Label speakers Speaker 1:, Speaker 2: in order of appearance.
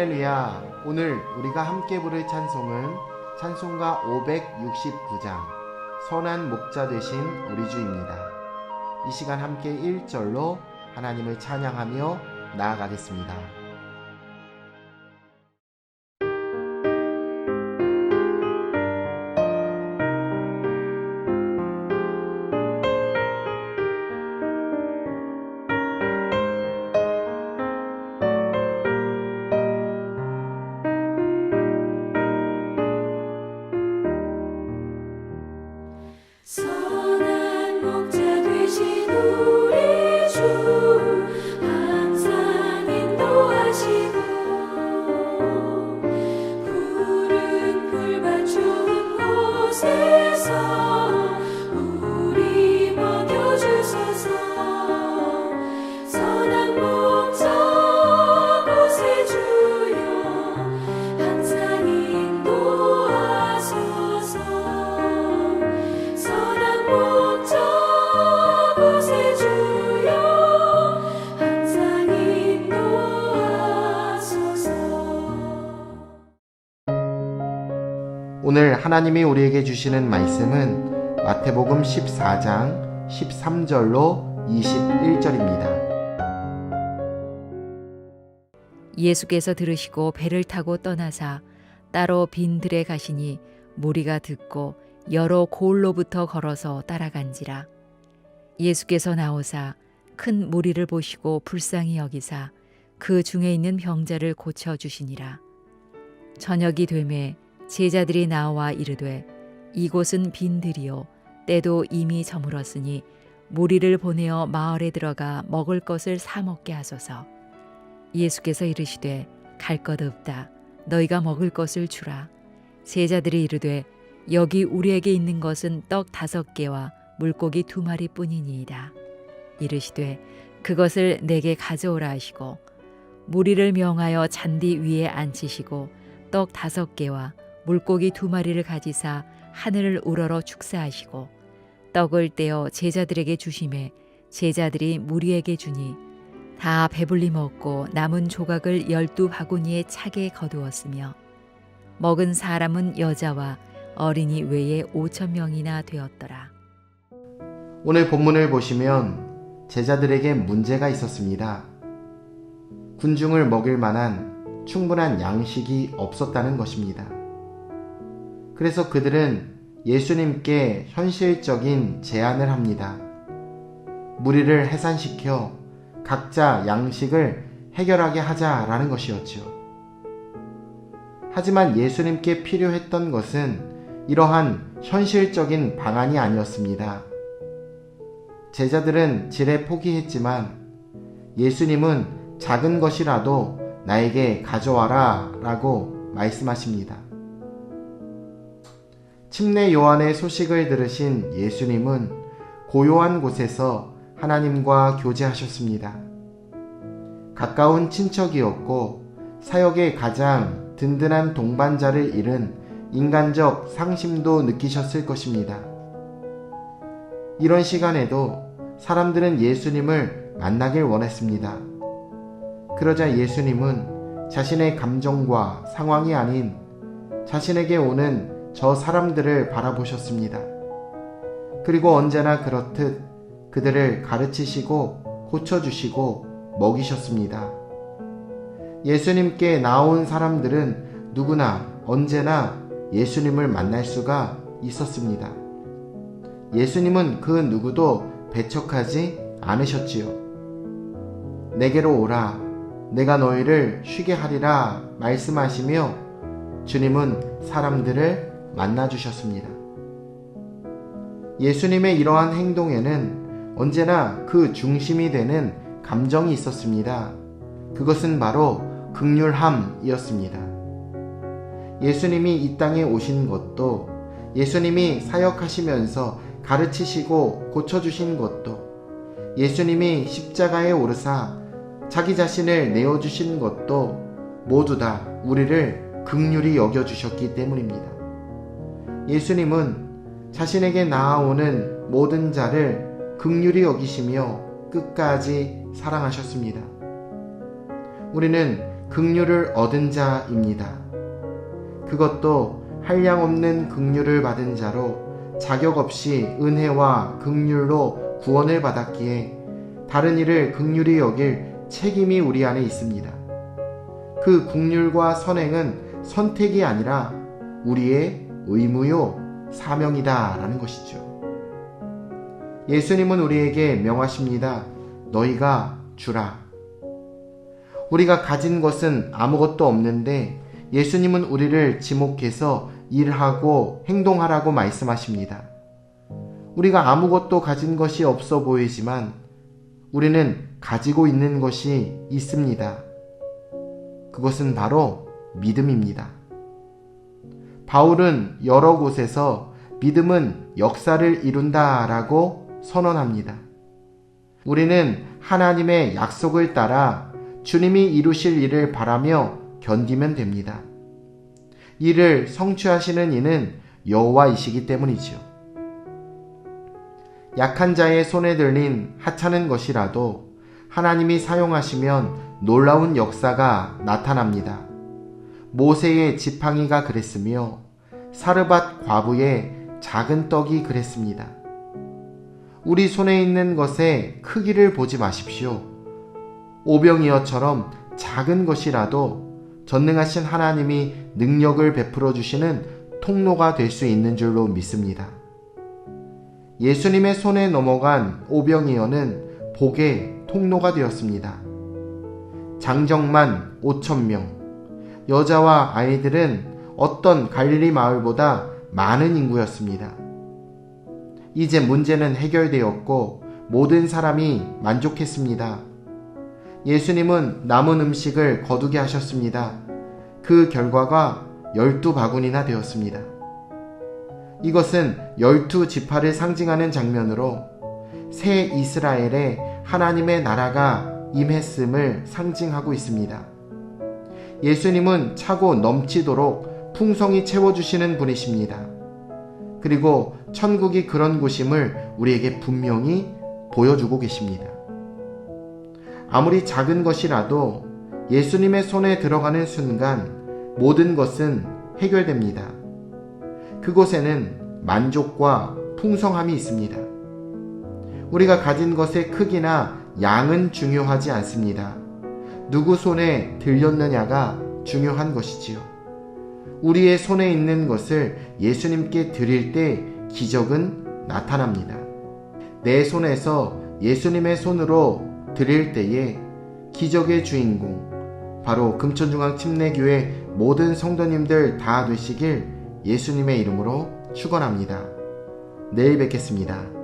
Speaker 1: 할렐루야. 오늘 우리가 함께 부를 찬송은 찬송가 569장 선한 목자 되신 우리 주입니다. 이 시간 함께 1절로 하나님을 찬양하며 나아가겠습니다.
Speaker 2: 선한 목자
Speaker 1: 하나님이 우리에게 주시는 말씀은 마태복음 14장 13절로 21절입니다.
Speaker 3: 예수께서 들으시고 배를 타고 떠나사 따로 빈 들에 가시니 무리가 듣고 여러 고을로부터 걸어서 따라간지라 예수께서 나오사 큰 무리를 보시고 불쌍히 여기사 그 중에 있는 병자를 고쳐 주시니라 저녁이 되매 제자들이 나와 이르되 이곳은 빈 들이요. 때도 이미 저물었으니 무리를 보내어 마을에 들어가 먹을 것을 사 먹게 하소서. 예수께서 이르시되 갈 것 없다. 너희가 먹을 것을 주라. 제자들이 이르되 여기 우리에게 있는 것은 떡 다섯 개와 물고기 두 마리 뿐이니이다. 이르시되 그것을 내게 가져오라 하시고 무리를 명하여 잔디 위에 앉히시고 떡 다섯 개와 물고기 두 마리를 가지사 하늘을 우러러 축사하시고 떡을 떼어 제자들에게 주심에 제자들이 무리에게 주니 다 배불리 먹고 남은 조각을 열두 바구니에 차게 거두었으며 먹은 사람은 여자와 어린이 외에 오천 명이나 되었더라.
Speaker 1: 오늘 본문을 보시면 제자들에게 문제가 있었습니다. 군중을 먹일 만한 충분한 양식이 없었다는 것입니다. 그래서 그들은 예수님께 현실적인 제안을 합니다. 무리를 해산시켜 각자 양식을 해결하게 하자라는 것이었죠. 하지만 예수님께 필요했던 것은 이러한 현실적인 방안이 아니었습니다. 제자들은 지레 포기했지만 예수님은 작은 것이라도 나에게 가져와라 라고 말씀하십니다. 침례 요한의 소식을 들으신 예수님은 고요한 곳에서 하나님과 교제하셨습니다. 가까운 친척이었고 사역의 가장 든든한 동반자를 잃은 인간적 상심도 느끼셨을 것입니다. 이런 시간에도 사람들은 예수님을 만나길 원했습니다. 그러자 예수님은 자신의 감정과 상황이 아닌 자신에게 오는 저 사람들을 바라보셨습니다. 그리고 언제나 그렇듯 그들을 가르치시고 고쳐주시고 먹이셨습니다. 예수님께 나온 사람들은 누구나 언제나 예수님을 만날 수가 있었습니다. 예수님은 그 누구도 배척하지 않으셨지요. 내게로 오라. 내가 너희를 쉬게 하리라 말씀하시며 주님은 사람들을 만나주셨습니다. 예수님의 이러한 행동에는 언제나 그 중심이 되는 감정이 있었습니다. 그것은 바로 극률함이었습니다. 예수님이 이 땅에 오신 것도 예수님이 사역하시면서 가르치시고 고쳐주신 것도 예수님이 십자가에 오르사 자기 자신을 내어주신 것도 모두 다 우리를 극률이 여겨주셨기 때문입니다. 예수님은 자신에게 나아오는 모든 자를 극률이 여기시며 끝까지 사랑하셨습니다. 우리는 긍휼을 얻은 자입니다. 그것도 한량 없는 긍휼을 받은 자로 자격 없이 은혜와 긍휼로 구원을 받았기에 다른 일을 긍휼히 여길 책임이 우리 안에 있습니다. 그 긍휼과 선행은 선택이 아니라 우리의 의무요 사명이다 라는 것이죠. 예수님은 우리에게 명하십니다. 너희가 주라. 우리가 가진 것은 아무것도 없는데 예수님은 우리를 지목해서 일하고 행동하라고 말씀하십니다. 우리가 아무것도 가진 것이 없어 보이지만 우리는 가지고 있는 것이 있습니다. 그것은 바로 믿음입니다. 바울은 여러 곳에서 믿음은 역사를 이룬다 라고 선언합니다. 우리는 하나님의 약속을 따라 주님이 이루실 일을 바라며 견디면 됩니다. 이를 성취하시는 이는 여호와이시기 때문이지요. 약한 자의 손에 들린 하찮은 것이라도 하나님이 사용하시면 놀라운 역사가 나타납니다. 모세의 지팡이가 그랬으며 사르밧 과부의 작은 떡이 그랬습니다. 우리 손에 있는 것의 크기를 보지 마십시오. 오병이어처럼 작은 것이라도 전능하신 하나님이 능력을 베풀어 주시는 통로가 될 수 있는 줄로 믿습니다. 예수님의 손에 넘어간 오병이어는 복의 통로가 되었습니다. 장정만 5천명, 여자와 아이들은 어떤 갈릴리 마을보다 많은 인구였습니다. 이제 문제는 해결되었고 모든 사람이 만족했습니다. 예수님은 남은 음식을 거두게 하셨습니다. 그 결과가 열두 바구니나 되었습니다. 이것은 열두 지파를 상징하는 장면으로 새 이스라엘에 하나님의 나라가 임했음을 상징하고 있습니다. 예수님은 차고 넘치도록 풍성히 채워주시는 분이십니다. 그리고 천국이 그런 곳임을 우리에게 분명히 보여주고 계십니다. 아무리 작은 것이라도 예수님의 손에 들어가는 순간 모든 것은 해결됩니다. 그곳에는 만족과 풍성함이 있습니다. 우리가 가진 것의 크기나 양은 중요하지 않습니다. 누구 손에 들렸느냐가 중요한 것이지요. 우리의 손에 있는 것을 예수님께 드릴 때 기적은 나타납니다. 내 손에서 예수님의 손으로 드릴 때에 기적의 주인공, 바로 금천중앙 침례교회 모든 성도님들 다 되시길 예수님의 이름으로 축원합니다. 내일 뵙겠습니다.